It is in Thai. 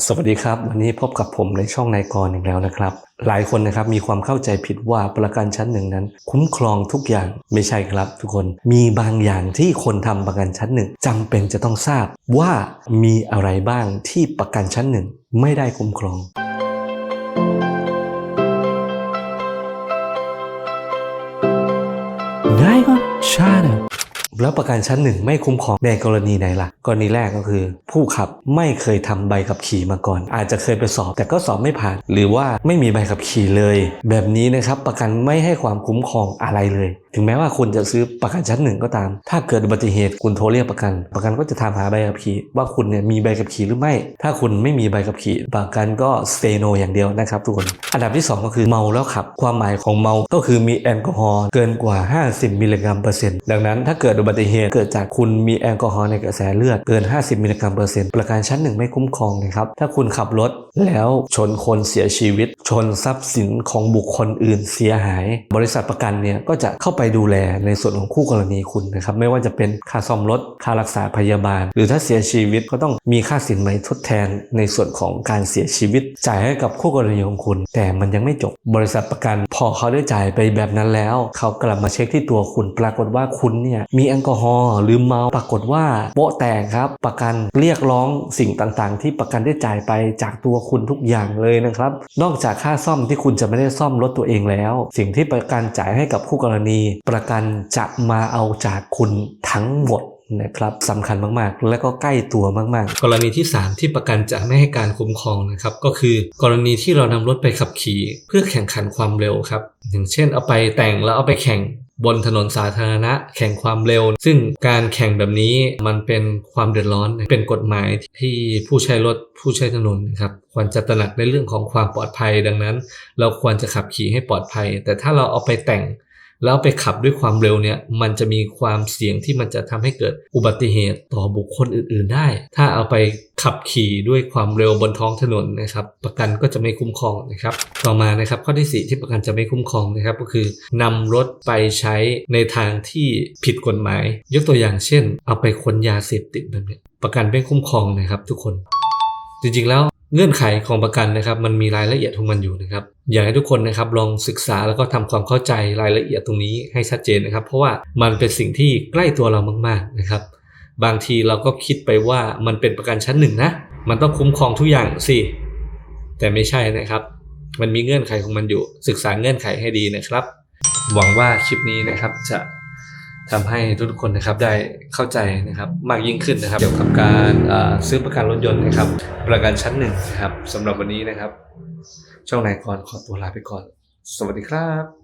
สวัสดีครับ วันนี้พบกับผมในช่องนายกรอีกแล้วนะครับ หลายคนนะครับมีความเข้าใจผิดว่าประกันชั้นหนึ่งนั้น คุ้มครองทุกอย่างไม่ใช่ครับ ทุกคนมีบางอย่างที่คนทำประกันชั้นหนึ่งจำเป็นจะต้องทราบว่ามีอะไรบ้างที่ประกันชั้นหนึ่งไม่ได้คุ้มครองได้ก็ชาเน แล้วประกันชั้นหนึ่งไม่คุ้มครองในกรณีไหนล่ะ กรณีแรกก็คือ ผู้ขับไม่เคยทำใบขับขี่มาก่อน อาจจะเคยไปสอบแต่ก็สอบไม่ผ่าน หรือว่าไม่มีใบขับขี่เลย แบบนี้นะครับประกันไม่ให้ความคุ้มครองอะไรเลย ถึงแม้ว่าคุณจะซื้อประกันชั้นหนึ่งก็ตาม ถ้าเกิดอุบัติเหตุคุณโทรเรียกประกัน ประกันก็จะถามหาใบขับขี่ ว่าคุณเนี่ยมีใบขับขี่หรือไม่ ถ้าคุณไม่มีใบขับขี่ ประกันก็สเตโนอย่างเดียวนะครับทุกคนอันดับที่สองก็คือเมาแล้วขับ ความหมายของเมาก็คือมีแอลกอฮอล์เกินกว่า 50 มิลลิกรัมเปอร์เซ็นต์ดังนั้นถ้าเกิดอุบัติเหตุเกิดจากคุณมีแอลกอฮอล์ในกระแสเลือดเกิน 50 มิลลิกรัมเปอร์เซ็นต์ประกันชั้นหนึ่งไม่คุ้มครองนะครับ ถ้าคุณขับรถแล้วชนคนเสียชีวิต ชนทรัพย์สินของบุคคลอื่นเสียหาย บริษัทประกันเนี่ยก็จะเข้าไปดูแลในส่วนของคู่กรณีคุณนะครับไม่ว่าจะเป็นค่าซ่อมรถค่ารักษาพยาบาล หรือถ้าเสียชีวิตก็ต้องมีค่าสินไหมทดแทนในส่วนของการเสียชีวิต จ่ายให้กับคู่กรณีของคุณ แต่มันยังไม่จบบริษัทประกัน พอเขาได้จ่ายไปแบบนั้นแล้ว เขากลับมาเช็คที่ตัวคุณ ปรากฏว่าคุณเนี่ยมีแอลกอฮอล์หรือเมา ปรากฏว่าโปะแตกครับ ประกันเรียกร้องสิ่งต่างๆ ที่ประกันได้จ่ายไปจากตัวคุณทุกอย่างเลยนะครับ นอกจากค่าซ่อมที่คุณจะไม่ได้ซ่อมรถตัวเองแล้ว สิ่งที่ประกันจ่ายให้กับคู่กรณี ประกันจะมาเอาจากคุณทั้งหมดนะครับสำคัญมากๆ และก็ใกล้ตัวมากๆ กรณีที่ 3 ที่ประกันจะไม่ให้การคุ้มครองนะครับก็คือกรณีที่เรานำรถไปขับขี่ เพื่อแข่งขันความเร็วครับอย่างเช่นเอาไปแต่งแล้วเอาไปแข่ง บนถนนสาธารณะ แข่งความเร็ว ซึ่งการแข่งแบบนี้มันเป็นความเดือดร้อนเป็นกฎหมายที่ผู้ใช้รถผู้ใช้ถนนนะครับควรจะตระหนักในเรื่องของความปลอดภัยดังนั้น เราควรจะขับขี่ให้ปลอดภัย แต่ถ้าเราเอาไปแต่ง แล้วไปขับด้วยความเร็วเนี่ยมันจะมีความเสี่ยงที่มันจะทำให้เกิดอุบัติเหตุต่อบุคคลอื่น ๆ ได้ ถ้าเอาไปขับขี่ด้วยความเร็วบนท้องถนนนะครับ ประกันก็จะไม่คุ้มครองนะครับ ต่อมานะครับข้อที่ 4 ที่ประกันจะไม่คุ้มครองนะครับ ก็คือนำรถไปใช้ในทางที่ผิดกฎหมาย ยกตัวอย่างเช่น เอาไปขนยาเสพติดแบบเนี้ยประกันไม่คุ้มครองนะครับ ทุกคน จริงๆแล้ว เงื่อนไขของประกันนะครับ มันมีรายละเอียดของมันอยู่นะครับ อยากให้ทุกคนนะครับลองศึกษาแล้วก็ทำความเข้าใจรายละเอียดตรงนี้ให้ชัดเจนนะครับ เพราะว่ามันเป็นสิ่งที่ใกล้ตัวเรามาก ๆนะครับ บางทีเราก็คิดไปว่ามันเป็นประกันชั้นหนึ่งนะ มันต้องคุ้มครองทุกอย่างสิ แต่ไม่ใช่นะครับ มันมีเงื่อนไขของมันอยู่ ศึกษาเงื่อนไขให้ดีนะครับ หวังว่าคลิปนี้นะครับจะ ทำให้ทุกๆคนนะครับได้เข้าใจนะครับมากยิ่งขึ้นนะครับ เกี่ยวกับการซื้อประกันรถยนต์นะครับ ประกันชั้นหนึ่งนะครับสำหรับวันนี้นะครับ ช่องนายกรขอตัวลาไปก่อน สวัสดีครับ